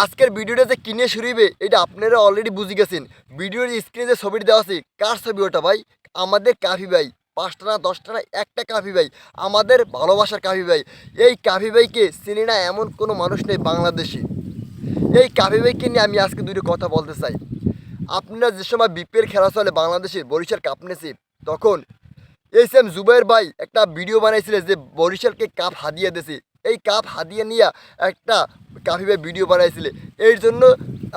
আজকের ভিডিওটা যে কিনে শুরুবে এটা আপনারা অলরেডি বুঝে গেছেন। ভিডিওর স্ক্রিনে যে ছবিটি দেওয়া আছে, কার ছবি ওটা ভাই? আমাদের কাফি ভাই, পাঁচটা না দশটা না, একটা কাফি ভাই, আমাদের ভালোবাসার কাফি ভাই। এই কাফি ভাইকে চিনি না এমন কোনো মানুষ নেই বাংলাদেশে। এই কাফি ভাইকে নিয়ে আমি আজকে দুটো কথা বলতে চাই। আপনারা যে সময় বিপিএল খেলা চলে বাংলাদেশের বরিশাল কাপ নেছে, তখন এই সেম জুবাইর ভাই একটা ভিডিও বানাইছিল যে বরিশালকে কাপ হাদিয়ে দিয়েছে এই কাপ হাদিয়ে নিয়ে একটা কাফি ভাই ভিডিও বানাইছিলে। এর জন্য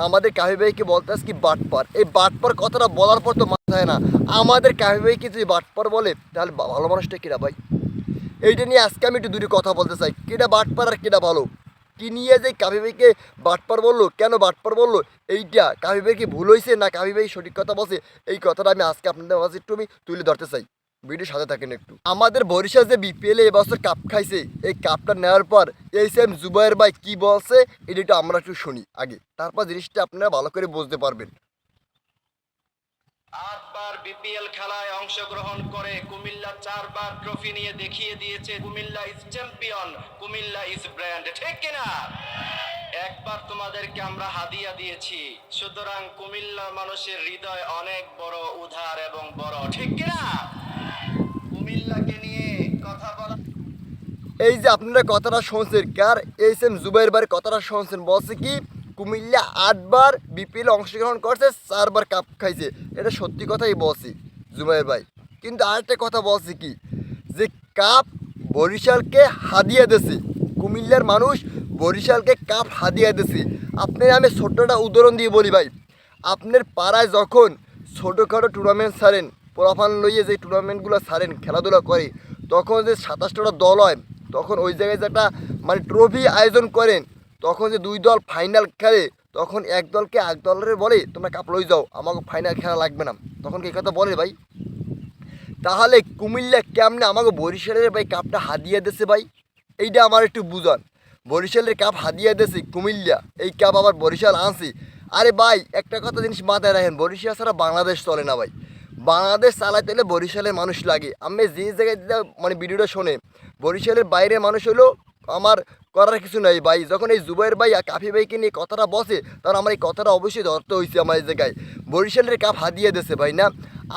আমাদের কাফি ভাইকে বলতে কি বাটপার। এই বাটপার কথাটা বলার পর তো মাথায় না। আমাদের কাফি ভাইকে যদি বাটপার বলে, তাহলে ভালো মানুষটা কিরা ভাই? এইটা নিয়ে আজকে আমি একটু দুটো কথা বলতে চাই। কেটা বাটপার আর কেটা ভালো? কি নিয়ে যে কাফি ভাইকে বাটপার বলল? কেন বাটপার বলল? এইটা কাফি ভাই কি ভুল হয়েছে না কাফি ভাই সঠিক কথা বলছে? এই কথাটা আমি আজকে আপনাদের মাঝে একটু আমি তুলে ধরতে চাই। ভিডিও সাথে থাকেন একটু। আমাদের বরিশাল যে বিপিএল এবছর কাপ খাইছে, এই কাপটা নেওয়ার পর এই সেম জুবাইর ভাই কি বলছে, এটা একটু আমরা একটু শুনি আগে। তারপর জিনিসটা আপনারা ভালো করে বুঝতে পারবেন। আটবার বিপিএল খেলায় অংশগ্রহণ করে কুমিল্লা চারবার ট্রফি নিয়ে দেখিয়ে দিয়েছে Comilla is champion Comilla is brand ঠিক কিনা? একবার তোমাদেরকে আমরা হাদিয়া দিয়েছি, সুতরাং কুমিল্লার মানুষের হৃদয় অনেক বড়, উদার এবং বড়, ঠিক কিনা কুমিল্লাকে নিয়ে কথা বলা এই যে আপনারা কথাটা শুনছেন, কার এই সেম জুবাইর ভাইয়ের কথাটা শুনছেন, বলছে কি, কুমিল্লা আটবার বিপিএল অংশগ্রহণ করছে, চারবার কাপ খাইছে। এটা সত্যি কথাই বলছি, জুবাইর ভাই। কিন্তু আরেকটা কথা বলছে কি, যে কাপ বরিশালকে হাদিয়ে দিয়েছে। কুমিল্লার মানুষ বরিশালকে কাপ হাদিয়া দিয়েছে। আপনার আমি ছোট্টটা উদাহরণ দিয়ে বলি ভাই, আপনার পাড়ায় যখন ছোটোখাটো টুর্নামেন্ট ছাড়েন পোলাফান লইয়ে যে টুর্নামেন্টগুলো ছাড়েন, খেলাধুলা করে, তখন যে সাতাশটা দল হয় তখন ওই জায়গায় যে একটা মানে ট্রফি আয়োজন করেন, তখন যে দুই দল ফাইনাল খেলে, তখন এক দলকে এক দলের বলে, তোমরা কাপ লই যাও, আমাকে ফাইনাল খেলা লাগবে না। তখন কি কথা বলে ভাই? তাহলে কুমিল্লা কেমনে আমাকে বরিশালের ভাই কাপটা হাদিয়ে দিয়েছে ভাই? এইটা আমার একটু বুঝান। বরিশালের কাপ হাদিয়ে দিয়েছে কুমিল্লা, এই কাপ আবার বরিশাল আনছি। আরে ভাই, একটা কথা জিনিস মাথায় রাখেন, বরিশাল ছাড়া বাংলাদেশ চলে না ভাই। বাংলাদেশ চালাইতে হলে বরিশালের মানুষ লাগে। আমি যে জায়গায় মানে ভিডিওটা শোনে বরিশালের বাইরে মানুষ হলো, আমার করার কিছু নাই ভাই। যখন এই জুবাইর ভাই আর কাফি ভাইকে নিয়ে কথাটা বসে তখন আমার এই কথাটা অবশ্যই ধরতে হয়েছে আমার এই জায়গায়। বরিশালের কাপ হাদিয়ে দিয়েছে ভাই, না?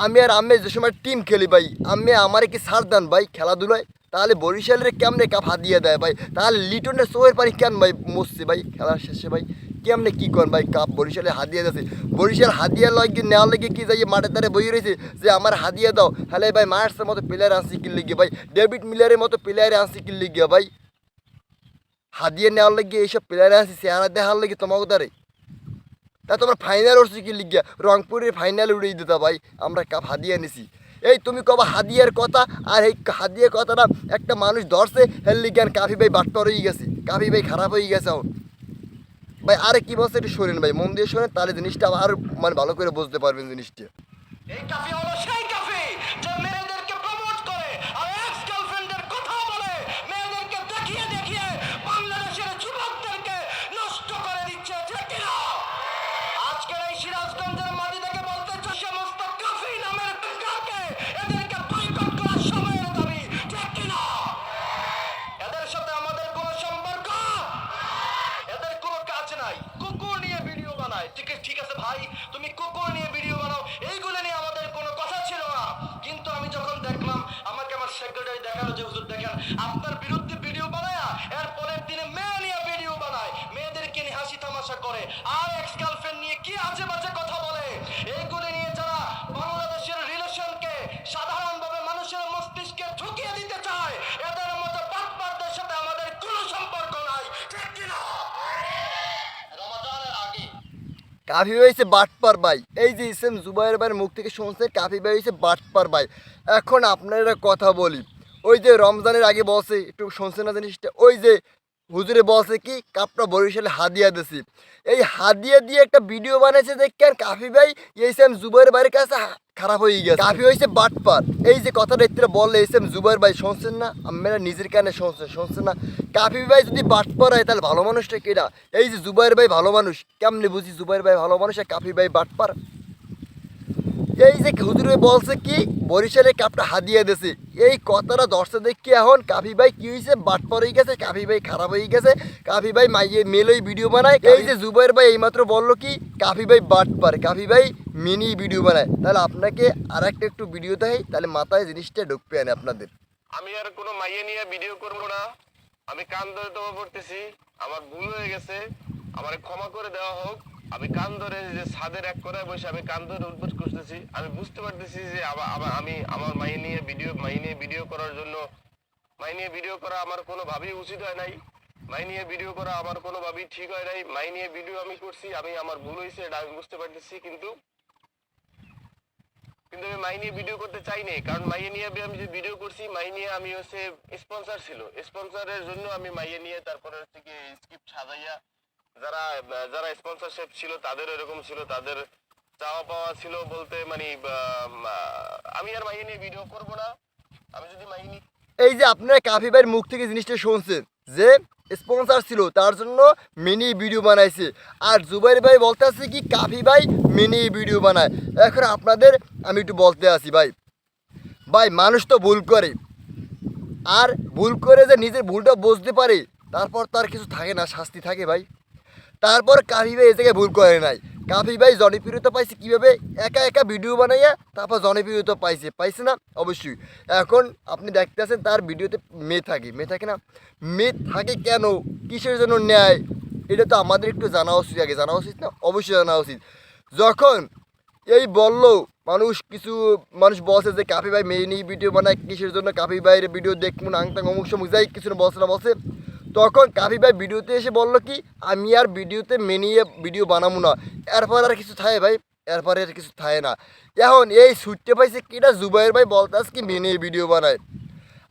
আমি আর আমি যে সময় টিম খেলি ভাই আমি আমার কি ছাড় দেন ভাই খেলাধুলায়? তাহলে বরিশালের কেমনে কাপ হাদিয়ে দেয় ভাই? তাহলে লিটনের সোয়ের পানি কেন ভাই মরছে ভাই খেলার শেষে ভাই? কেমনে কি করেন ভাই? কাপ বরিশালে হাদিয়ে যাচ্ছে। বরিশাল হাদিয়া লাগে নেওয়ার লেগে কি যাই মাঠের দ্বারে বই রয়েছে? যে আমার হাদিয়া দাও। তাহলে ভাই মার্সের মতো প্লেয়ার আনছি কি লিগে ভাই? ডেভিড মিলারের মতো প্লেয়ার আনছি কি লিগে ভাই? হাদিয়ে নেওয়ার লাগে এইসব প্লেয়ার আনছি, চেহারা দেখার লাগে তোমাকে দ্বারে তা তোমার ফাইনাল উঠছে কি লিগিয়া রংপুরের ফাইনাল উড়িয়ে দিতা ভাই। আমরা কাপ হাদিয়া নিছি। এই তুমি কবা হাদিয়ার কথা? আর এই হাদিয়ার কথাটা একটা মানুষ ধরছে হেল লিগিয়ান কাফি ভাই বাট্টর হয়ে গেছে। কাফি ভাই খারাপ হয়ে গেছে ভাই, আরে কি বলছে একটু শোনেন ভাই, মন দিয়ে শোনেন, তাহলে জিনিসটা আর মানে ভালো করে বুঝতে পারবেন জিনিসটা। এই কাফি হলো সেই কাফি যে মেয়েদেরকে প্রমোট করে আর এক্স গার্লফ্রেন্ডের কথা বলে মেয়েদেরকে দেখিয়ে দেখিয়ে বাংলাদেশের যুবকদেরকে নষ্ট করে দিচ্ছে ঠিক কিনা আজকের এই সিরাজগঞ্জের মাটি থেকে বলতে চাই সমস্ত কাফি নামের বেকারকে এদেরকে বয়কট করার সময়ের দাবি ঠিক কিনা এদের সাথে আমাদের কোনো সম্পর্ক এদের কোনো কাজ নাই কুকুর নিয়ে ভিডিও বানায় ঠিক ঠিক আছে ভাই তুমি কুকুর নিয়ে ভিডিও বানাও এইগুলো নিয়ে আমাদের কোনো কথা ছিল না কিন্তু আমি যখন দেখলাম আমাকে আমার সেক্রেটারি দেখাল যে হুজুর দেখেন আপনার বিরুদ্ধে ভিডিও বানায় এর পরের দিনে মেয়ে নিয়ে ভিডিও বানায় মেয়েদেরকে নিয়ে হাসি তামাশা করে। আর এক্স গার্লফ্রেন্ড নিয়ে কি আজে বাজে কথা বলে? এইগুলো নিয়ে যারা বাংলাদেশের রিলেশনকে সাধারণভাবে মানুষের মস্তিষ্কে ঢুকিয়ে দিতে চায়, এদের মতো বাটপারদের সাথে আমাদের কোনো সম্পর্ক নাই। ঠিক কিনা কাফি হয়েছে বাটপার ভাই। এই যে ইসেম জুবাইর ভাইয়ের মুখ থেকে শুনছে, কাফি ভাই হয়েছে বাটপার ভাই। এখন আপনারা কথা বলি। ওই যে রমজানের আগে বসে একটু শুনছে না জিনিসটা? ওই যে হুজুরে বলছে কি কাপটা বরিশালে হাদিয়া দিছি। এই হাদিয়া দিয়ে একটা ভিডিও বানাইছে দেখেন, কাফি ভাই, এই সেম জুবাইর ভাইয়ের কাছে খারাপ হয়ে গেছে। কাফি হয়েছে বাটপার। এই যে কথাটা একটু বললে, এই সেম জুবাইর ভাই শুনছেন না? আপনারা নিজের কানে শুনছেন শুনছেন না? কাফি ভাই যদি বাটপার হয়, তাহলে ভালো মানুষটা কেটা এই যে জুবাইর ভাই ভালো মানুষ, কেমনি বুঝি জুবাইর ভাই ভালো মানুষ আর কাফি ভাই বাটপার? এই যে হুজুরে বলছে কি বরিশালে কাপটা হাদিয়া দিয়েছে এই কথাটা দর্শক দেখি এখন? কাফি ভাই কি হয়েছে বাটপার হয়ে গেছে কাফি ভাই খারাপ হয়ে গেছে। কাফি ভাই মাইয়ে মেলই ভিডিও বানায়। এই যে জুবাইর ভাই এইমাত্র বলল কি কাফি ভাই বাট বাটপার কাফি ভাই মিনি ভিডিও বানায়। তাহলে আপনাকে আর একটা একটু ভিডিও দেয় তাহলে মাথায় জিনিসটা ঢুকবে আনে আপনাদের। আমি আর কোনো মাইয়ে নিয়ে ভিডিও করব না। আমি কান ধরে তোমা পড়তেছি আমার ভুল হয়ে গেছে। আমার ক্ষমা করে দেওয়া হোক। আমি কান ধরে যে ছাদের এক করে বসে আমি কান ধরে উদ্বোধ করতেছি আমি বুঝতে পারতেছি যে আমা- আমা- আমি আমার মাই নিয়ে ভিডিও মাইয়ে নিয়ে ভিডিও করার জন্য মাই নিয়ে ভিডিও করা আমার কোনো ভাবেই উচিত হয় নাই। মাই নিয়ে ভিডিও করা আমার কোনো ভাবেই ঠিক হয় নাই। মাই নিয়ে ভিডিও আমি করছি, আমি আমার ভুল হয়েছে এটা আমি বুঝতে পারতেছি, কিন্তু কিন্তু আমি মাই নিয়ে ভিডিও করতে চাইনি কারণ মাইয়ে নিয়ে আমি যে ভিডিও করছি মাই নিয়ে আমি হচ্ছে স্পন্সর ছিল। স্পন্সরের জন্য আমি মাইয়ে নিয়ে তারপরে হচ্ছে কি স্ক্রিপ্ট সাজাইয়া যারা যারা স্পন্সরশিপ ছিল, তাদের এরকম ছিল, তাদের চাওয়া পাওয়া ছিল বলতে মানে আমি আর নিয়ে ভিডিও করব না। আমি যদি নিয়ে এই যে আপনারা কাফি ভাইয়ের মুখ থেকে জিনিসটা শুনছেন যে স্পন্সর ছিল, তার জন্য মিনি ভিডিও বানাইছে। আর জুবাইর ভাই বলতে আছে কি, কাফি ভাই মিনি ভিডিও বানায়। এখন আপনাদের আমি একটু বলতে আসি ভাই। ভাই, মানুষ তো ভুল করে। আর ভুল করে যে নিজের ভুলটা বুঝতে পারে, তারপর তার কিছু থাকে না, শাস্তি থাকে ভাই। তারপর কাফি ভাই এ জায়গায় ভুল করে নাই। কাফি ভাই জনপ্রিয়তা পাইছে কীভাবে? একা একা ভিডিও বানাইয়া তারপর জনপ্রিয়তা পাইছে। পাইছে না? অবশ্যই। এখন আপনি দেখতে দেখতেছেন তার ভিডিওতে মেয়ে থাকে। মেয়ে থাকে না? মেয়ে থাকে কেন? কিসের জন্য নেয় এটা তো আমাদের একটু জানা উচিত আগে। জানা উচিত না? অবশ্যই জানা উচিত। যখন এই বলল মানুষ কিছু মানুষ বলছে যে, কাফি ভাই মেয়ে নিয়ে ভিডিও বানায়, কিসের জন্য কাফি ভাইয়ের ভিডিও দেখুন আংটাং অমুক সমুক যাই, কিছু না না বলছে। তখন কাফি ভাই ভিডিওতে এসে বলল কি, আমি আর ভিডিওতে মেনিয়ে ভিডিও বানাবো না। এরপর আর কিছু থাকে ভাই, এরপরে আর কিছু থাকে না। এখন এই সুটতে পাইছে কিটা জুবাইর ভাই বলতাস কি, মেনিয়ে ভিডিও বানায়।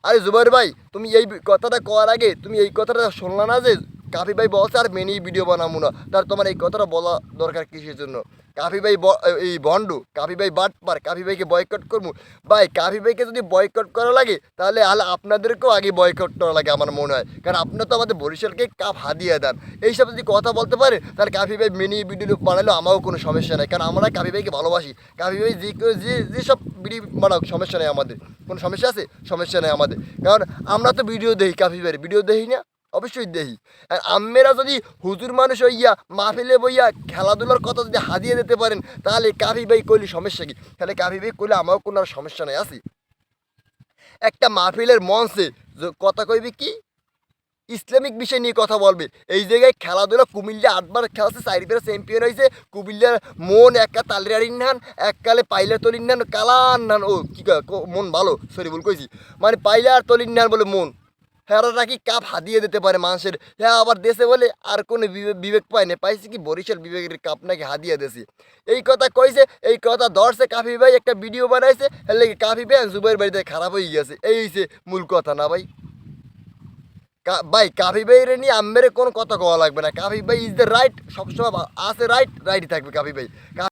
আরে জুবাইর ভাই, তুমি এই কথাটা কওয়ার আগে, তুমি এই কথাটা শুনলা না যে কাফি ভাই বলছে আর মেনি ভিডিও বানাবো না। তার তোমার এই কথাটা বলা দরকার কিসের জন্য? কাফি ভাই এই ভণ্ড কাফি ভাই বাটপার কাফি ভাইকে বয়কট করব। ভাই কাফি ভাইকে যদি বয়কট করা লাগে, তাহলে আলে আপনাদেরকেও আগে বয়কট করা লাগে আমার মনে হয়। কারণ আপনারা তো আমাদের বরিশালকে কাপ হাদিয়ে দেন। এইসব যদি কথা বলতে পারে, তাহলে কাফি ভাই মিনি ভিডিও বানালেও আমারও কোনো সমস্যা নেই। কারণ আমরা কাফি ভাইকে ভালোবাসি কাফি ভাই যে যে যেসব ভিডিও বানাও সমস্যা নেই আমাদের। কোনো সমস্যা আছে? সমস্যা নেই আমাদের। কারণ আমরা তো ভিডিও দেখি কাফি ভাইয়ের ভিডিও দেখি না? অবশ্যই দেখি আর আম্মেরা যদি হুজুর মানুষ হইয়া মাহফিলে বইয়া খেলাধুলার কথা যদি হাদিয়ে দিতে পারেন, তাহলে কাফি ভাই কইলে সমস্যা কি? তাহলে কাফি ভাই কইলে আমারও কোনো সমস্যা নাই, আছে। একটা মাহফিলের মঞ্চে কথা কইবি কি? ইসলামিক বিষয় নিয়ে কথা বলবে। এই জায়গায় খেলাধুলা কুমিল্লা আটবার খেলছে চারিবার চ্যাম্পিয়ন হয়েছে কুমিল্লার মন একা তালিয়ারিন নান এককালে পাইলা তলিন নান কালান নান, ও কি মন ভালো, সরি ভুল কইছি। মানে পাইলা আর তলিন বলে মন। হ্যাঁ নাকি কাপ হাতিয়ে দিতে পারে মানুষের? হ্যাঁ আবার দেশে বলে আর কোনো বিবে- বিবেক পায় না। পাইছে কি বরিশাল বিবেকের কাপ নাকি হাদিয়ে দেছে? এই কথা কইছে, এই কথা ধরছে কাফি ভাই, একটা ভিডিও বানাইছে, এর লেগে কাফি ভাই আর জুবাইর বাড়িতে খারাপ হয়ে গেছে। এই হইছে মূল কথা না ভাই? ভাই, কাফি ভাইরে নিয়ে আম্মের কোনো কথা কওয়া লাগবে না। কাফি ভাই ইজ দ্য রাইট সবসময় আছে রাইট রাইটই থাকবে কাফি ভাই।